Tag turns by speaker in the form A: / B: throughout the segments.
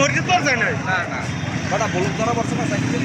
A: মসজিদ পাওয়া যায় না না না। బట్ ఆ బొలుగుతారా వర్షం సైకిల్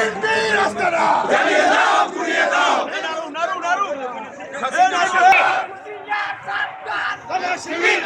A: वीर असताना शिवीर